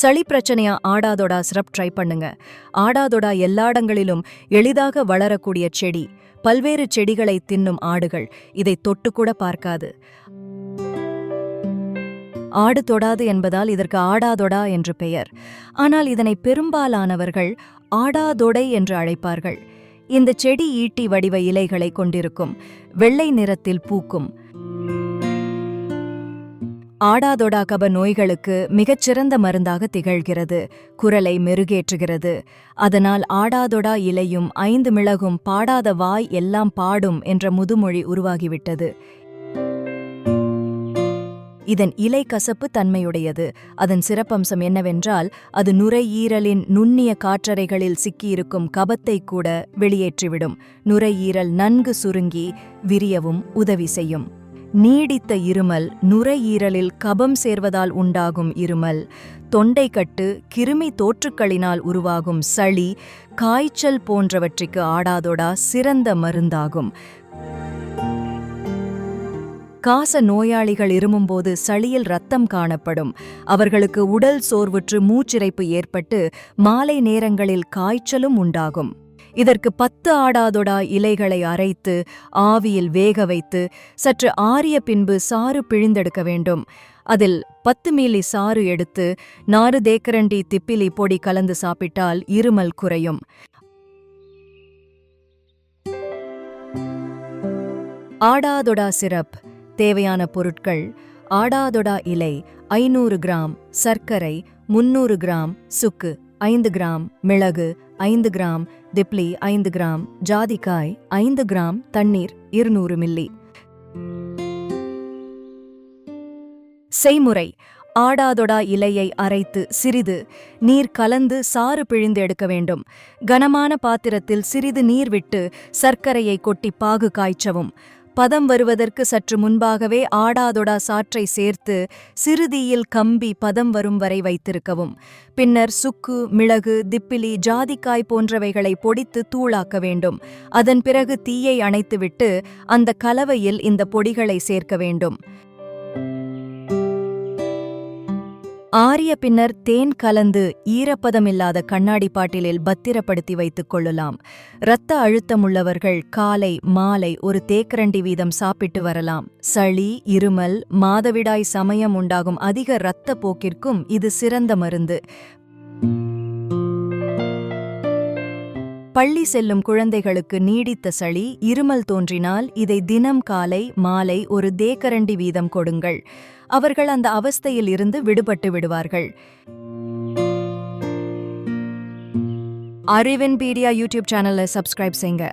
சளி பிரச்சனையா ஆடாதொடா syrup try பண்ணுங்க. ஆடாதொடா எல்லா இடங்களிலும் எளிதாக வளரக்கூடிய செடி பல்வேறு செடிகளை தின்னும் ஆடுகள். இதை தொட்டுக்கூட பார்க்காது. ஆடு தொடாது என்பதால் இதற்கு ஆடாதொடா என்று பெயர். ஆனால் இதனை பெரும்பாலானவர்கள் ஆடாதொடை என்று அழைப்பார்கள். இந்த செடி ஈட்டி வடிவ இலைகளை கொண்டிருக்கும். வெள்ளை நிறத்தில் பூக்கும். ஆடாதொடா கப நோய்களுக்கு மிகச்சிறந்த மருந்தாக திகழ்கிறது குரலை மெருகேற்றுகிறது. அதனால் ஆடாதொடா இலையும் ஐந்து மிளகும் பாடாத வாய் எல்லாம் பாடும் என்ற முதுமொழி உருவாகிவிட்டது. இதன் இலை கசப்பு தன்மையுடையது. அதன் சிறப்பம்சம் என்னவென்றால் அது நுரையீரலின் நுண்ணிய காற்றறைகளில் சிக்கியிருக்கும் கபத்தை கூட வெளியேற்றிவிடும். நுரையீரல் நன்கு சுருங்கி விரியவும் உதவி செய்யும். நீடித்த இருமல் நுரையீரலில் கபம் சேர்வதால் உண்டாகும் இருமல் தொண்டைக்கட்டு கிருமி தோற்றுக்களினால் உருவாகும் சளி காய்ச்சல் போன்றவற்றிற்கு ஆடாதொடா சிறந்த மருந்தாகும். காச நோயாளிகள் இருமும்போது சளியில் ரத்தம் காணப்படும். அவர்களுக்கு உடல் சோர்வுற்று மூச்சிறைப்பு ஏற்பட்டு மாலை நேரங்களில் காய்ச்சலும் உண்டாகும். இதற்கு பத்து ஆடாதொடா இலைகளை அரைத்து ஆவியில் வேக வைத்து சற்று ஆறிய பின்பு சாறு பிழிந்தெடுக்க வேண்டும். அதில் பத்து மீலி சாறு எடுத்து நாறு தேக்கரண்டி திப்பிலி பொடி கலந்து சாப்பிட்டால் இருமல் குறையும். ஆடாதொடா சிரப் தேவையான பொருட்கள் ஆடாதொடா இலை ஐநூறு கிராம் சர்க்கரை முன்னூறு கிராம் சுக்கு. ஐந்து கிராம் மிளகு ஐந்து கிராம் திப்ளி ஐந்து கிராம் ஜாதிக்காய் ஐந்து கிராம் தண்ணீர் இருநூறு மில்லி. செய்முறை. ஆடாதொடா இலையை அரைத்து சிறிது நீர் கலந்து சாறு பிழிந்து எடுக்க வேண்டும். கனமான பாத்திரத்தில் சிறிது நீர் விட்டு சர்க்கரையை கொட்டி பாகு காய்ச்சவும். பதம் வருவதற்கு சற்று முன்பாகவே ஆடாதொடா சாற்றை சேர்த்து சிறுதீயில் கம்பி பதம் வரும் வரை வைத்திருக்கவும். பின்னர் சுக்கு மிளகு திப்பிலி ஜாதிக்காய் போன்றவைகளை பொடித்து தூளாக்க வேண்டும். அதன் பிறகு தீயை அணைத்துவிட்டு அந்த கலவையில் இந்த பொடிகளை சேர்க்க வேண்டும். ஆரிய பின்னர் தேன் கலந்து ஈரப்பதமில்லாத கண்ணாடி பாட்டிலில் பத்திரப்படுத்தி வைத்துக் கொள்ளலாம். இரத்த அழுத்தமுள்ளவர்கள் காலை மாலை ஒரு தேக்கரண்டி வீதம் சாப்பிட்டு வரலாம். சளி இருமல் மாதவிடாய் சமயம் உண்டாகும் அதிக இரத்த போக்கிற்கும் இது சிறந்த மருந்து. பள்ளி செல்லும் குழந்தைகளுக்கு நீடித்த சளி இருமல் தோன்றினால் இதை தினம் காலை மாலை ஒரு தேக்கரண்டி வீதம் கொடுங்கள். அவர்கள் அந்த அவஸ்தையில் இருந்து விடுபட்டு விடுவார்கள். அறிவின் பீடியா யூடியூப் சேனலை சப்ஸ்கிரைப் செய்யுங்க